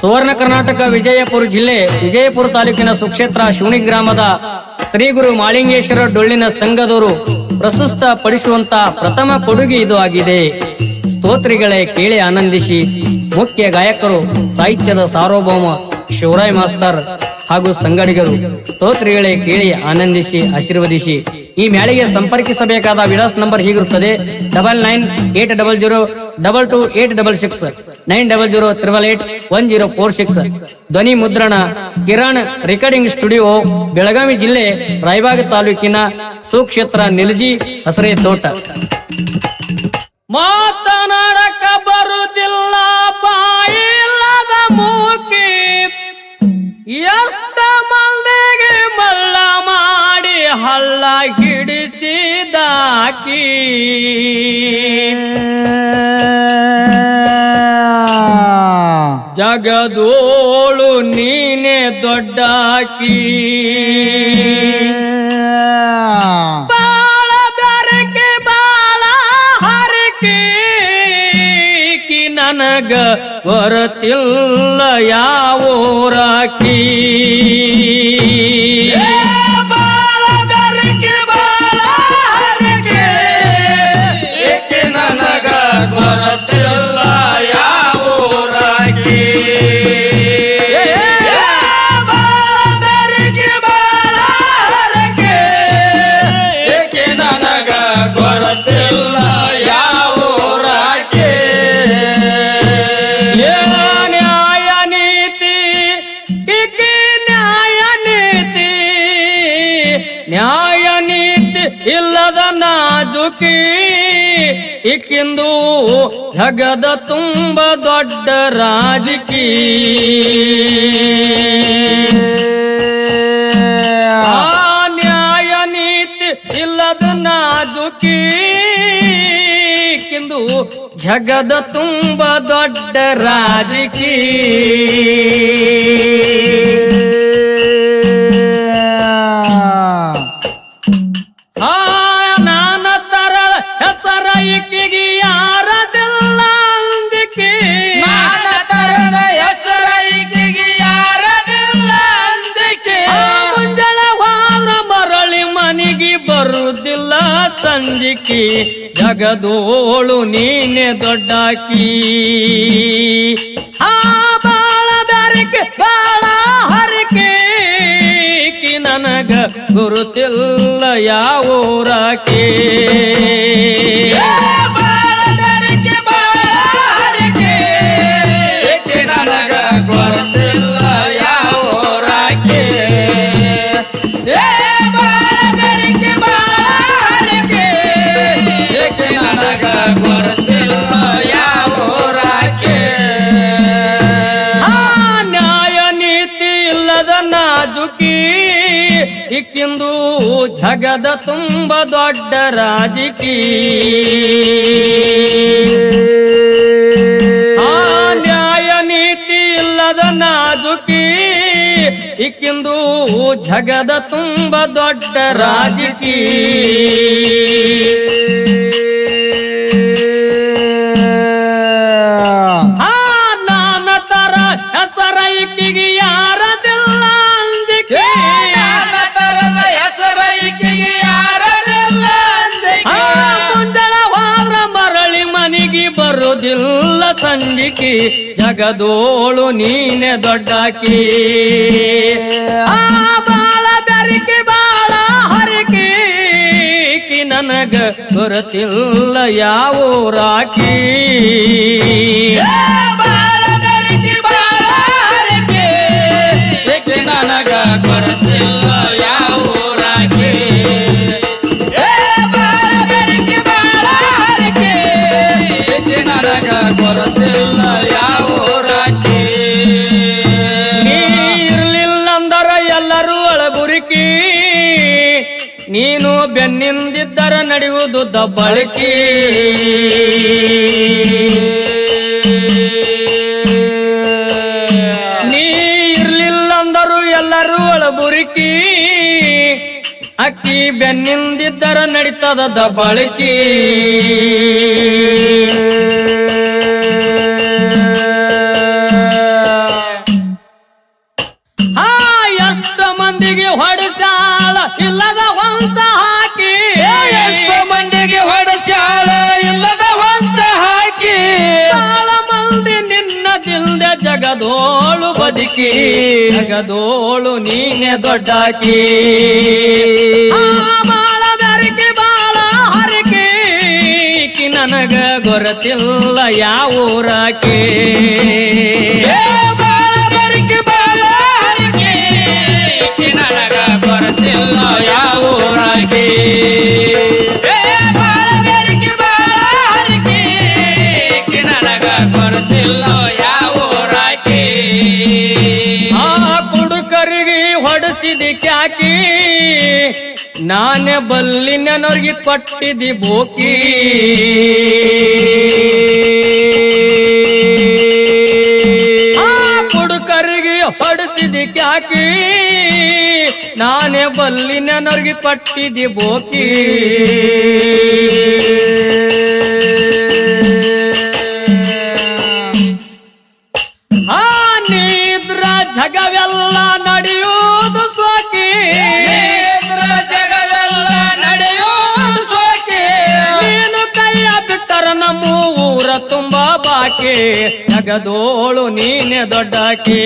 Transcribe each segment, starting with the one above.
ಸುವರ್ಣ ಕರ್ನಾಟಕ ವಿಜಯಪುರ ಜಿಲ್ಲೆ ವಿಜಯಪುರ ತಾಲೂಕಿನ ಸುಕ್ಷೇತ್ರ ಶಿವಣಿ ಗ್ರಾಮದ ಶ್ರೀ ಗುರು ಮಾಳಿಂಗೇಶ್ವರ ಡೊಳ್ಳಿನ ಸಂಘದವರು ಪ್ರಸ್ತುತ ಪಡಿಸುವಂತ ಪ್ರಥಮ ಕೊಡುಗೆ ಇದು ಆಗಿದೆ. ಸ್ತೋತ್ರಿಗಳೇ ಕೇಳಿ ಆನಂದಿಸಿ. ಮುಖ್ಯ ಗಾಯಕರು, ಸಾಹಿತ್ಯದ ಸಾರ್ವಭೌಮ, ಶಿವರಾಯ್ ಮಾಸ್ತರ್ ಹಾಗೂ ಸಂಗಡಿಗರು, ಸ್ತೋತ್ರಿಗಳೇ ಕೇಳಿ ಆನಂದಿಸಿ, ಆಶೀರ್ವದಿಸಿ. ಈ ಮ್ಯಾಳಿಗೆ ಸಂಪರ್ಕಿಸಬೇಕಾದ ವಿಳಾಸ ನಂಬರ್ ಹೀಗಿರುತ್ತದೆ. Double nine eight double zero double two eight double six. Nine double zero triple eight one zero four six. ಧ್ವನಿ ಮುದ್ರಣ, ಕಿರಣ್ ರೆಕಾರ್ಡಿಂಗ್ ಸ್ಟುಡಿಯೋ, ಬೆಳಗಾವಿ ಜಿಲ್ಲೆ ರಾಯಬಾಗ ತಾಲೂಕಿನ ಸುಕ್ಷೇತ್ರ ನಿಲ್ಜಿ ಹಸರೆ ತೋಟ. ಮಾತನಾಡಕ ಬರುವುದಿಲ್ಲ ಬಾಯಿಲ್ಲದ ಮೂಕಿ. ಎಷ್ಟ ಮಂದಿಗೆ ಮಲ್ಲ ಮಾಡಿ ಹಳ್ಳ ಹಿಡಿಸಿದಾಕಿ ಜಗದೋಳು ನೀನೆ ದೊಡ್ಡಾಕಿ. ಬಾಳ ಬೆರಕೆ ಬಾಳ ಹರಕಿ. ನನಗ ಹೊರತಿಲ್ಲ ಯಾವೂರಾಕಿ ಇಲ್ಲದ ನಾಜುಕಿ, ಇಕ್ಕಿಂದು ಜಗದ ತುಂಬ ದೊಡ್ಡ ರಾಜಕಿ. ನ್ಯಾಯ ನೀತಿ ಇಲ್ಲದ ಕಿಂದು ಜಗದ ತುಂಬ ದೊಡ್ಡ ರಾಜಕೀ. ಯಾರದಿಲ್ಲ ಅಂಜಿಕೆ ನಾನ ತರದ ಹೆಸರ ಈಕೆಗೆ ಯಾರದಿಲ್ಲ ಹೋದ್ರ ಮರಳಿ ಮನೆಗೆ ಬರುವುದಿಲ್ಲ ಸಂಜಿಕಿ. ಜಗದೋಳು ನೀನೆ ದೊಡ್ಡಾಕಿ. ಆ ಬಾಳ ಬ್ಯಾರಿಕೆ ಬಾಳ ಹರಿಕೆ. ನನಗ ಗುರುತಿಲ್ಲ. ಯಾವೂರಾಕೆ ಇಕ್ಕಿಂದು ಜಗದ ತುಂಬ ದೊಡ್ಡ ರಾಜಕೀ ಆ ನ್ಯಾಯ ನೀತಿ ಇಲ್ಲದ ನಾಜುಕಿ. ಇಕ್ಕಿಂದು ಜಗದ ತುಂಬ ದೊಡ್ಡ ರಾಜಕೀ ಮನೆಗೆ ಸಂಜಿಕಿ ಜಗದೋಳು ನೀನೆ ದೊಡ್ಡಾಕಿ. ಬಾಳ ಬೆರಿಕೆ ಬಾಳ ಹರಿಕಿ ನನಗ ಗೊರತಿಲ್ಲ ಯಾವೂರಾಕಿ ಏ ಅಳಬುರಿಕಿ ನೀನು ಬೆನ್ನಿಂದಿದ್ದರ ನಡೆಯುವುದು ದಬ್ಬಳಿಕೆ ನೀ ಇರ್ಲಿಲ್ಲಂದರು ಎಲ್ಲರೂ ಅಳಬುರಿಕಿ ಅಕ್ಕಿ ಬೆನ್ನಿಂದಿದ್ದರ ನಡೀತದ ದಬ್ಬಳಿಕೆ ಜಗದೋಳು ಬದುಕಿ ನಗದೋಳು ನೀನೆ ದೊಡ್ಡಾಕಿ. ಬಾಳ ಬೆರಕೆ ಬಾಳ ಹರಕೆ ನನಗ ಗೊರತಿಲ್ಲ ಯಾವ ಊರಾಕಿ. ಹೊಡೆಸಿದ ಕ್ಯಾಕಿ, ನಾನೇ ಬಲ್ಲಿನವ್ರಿಗೆ ಕೊಟ್ಟಿದ್ದಿ ಬೋಕಿ ಕುಡುಕರಿಗೆ ಹೊಡೆಸಿದ ಕ್ಯಾಕಿ, ನಾನೇ ಬಲ್ಲಿನವ್ರಿಗೆ ಕೊಟ್ಟಿದಿ ಬೋಕಿ ಆ ನಿದ್ರ ಜಗವೆಲ್ಲ ನಡೆಯುವುದು ಬಾಕಿ ಜಗದೋಳು ನೀನೆ ದೊಡ್ಡಾಕಿ.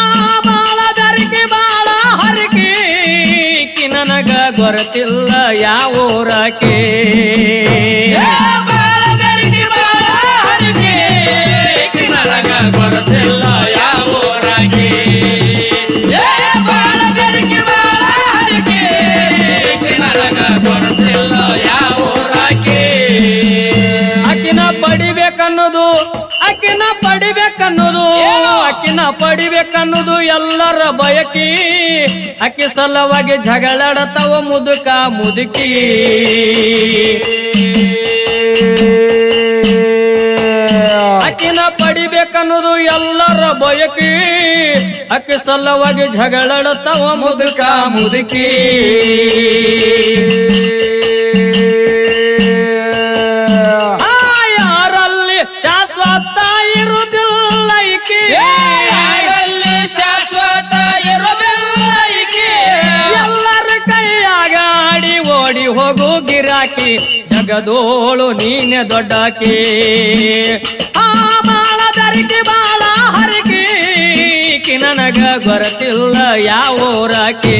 ಆ ಬಾಳ ದರಿಕೆ ಬಾಳ ಹರಕೆ ಕಿ ನನಗ ಗೊರತಿಲ್ಲ ಯಾವ ಊರಾಕಿ. ಪಡಿಬೇಕನ್ನೋದು ಅಕ್ಕಿನ ಪಡಿಬೇಕನ್ನೋದು ಎಲ್ಲರ ಬಯಕಿ ಅಕ್ಕಿ ಸಲುವಾಗಿ ಜಗಳಾಡತಾವ ಮುದುಕ ಮುದುಕಿ. ಅಕ್ಕಿನ ಪಡಿಬೇಕನ್ನೋದು ಎಲ್ಲರ ಬಯಕಿ ಅಕ್ಕಿ ಸಲುವಾಗಿ ಜಗಳಾಡತಾವ ಮುದುಕ ಮುದುಕಿ. ಗಿರಾಕಿ ಜಗದೋಳು ನೀನೆ ದೊಡ್ಡಾಕಿ. ಆ ಬಾಳ ದರಿಕೆ ಬಾಳ ಹರಕಿ ಕಿ ಗೊರತಿಲ್ಲ ಯಾವ ಊರಾಕಿ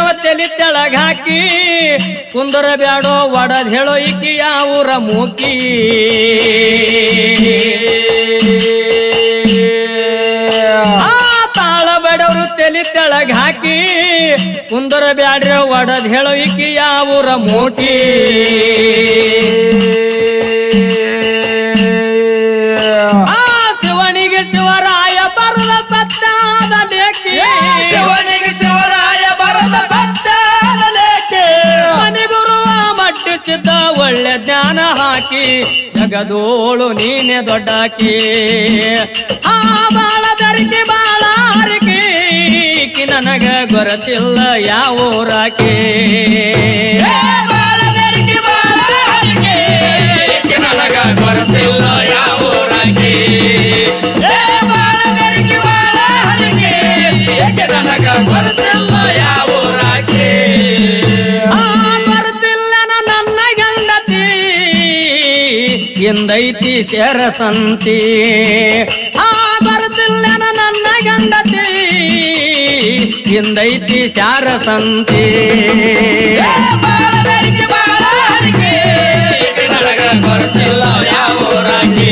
ಮಗಲನ ತೆಲಿ ತಲಿ ತೆಳಗ ಹಾಕಿ, ಕುಂದರ ಬ್ಯಾಡೋ ಒಡದ್ ಹೇಳೋ ಇಕ್ಕಿ ಯಾವೂರ ಮೂಕಿ? ಆ ಬಡವ್ರು ತಲಿ ತೆಳಗ ಹಾಕಿ, ಕುಂದರ ಬ್ಯಾಡ್ರ ಒಡದ್ ಹೇಳೋ ಇಕ್ಕಿ ಯಾವೂರ ಮೂಕಿ? ಹಾಕಿ, ಜಗದೋಳು ನೀನೆ ದೊಡ್ಡಾಕಿ. ಆ ಬಾಳ ದರಿಕೆ ಬಾಳ ನನಗ ಗೊರತಿಲ್ಲ ಯಾವ ಊರಾಕಿ. ಬಾಳ ದರಿಕೆ ಬಾಳ ನನಗ ಗೊರತಿಲ್ಲ ಬಂದೈತಿ ಶೇರ ಸಂತಿ ಆ ಬರುತ್ತಿಲ್ಲ ನನ್ನ ಗಂಡತಿ ಹಿಂದೈತಿ ಶಾರ ಸಂತಿ ಬರುತ್ತಿಲ್ಲ ಯಾವ ರಾಜಿ